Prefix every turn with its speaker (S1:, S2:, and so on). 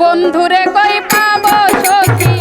S1: বন্ধুরে কই পাবো সখী?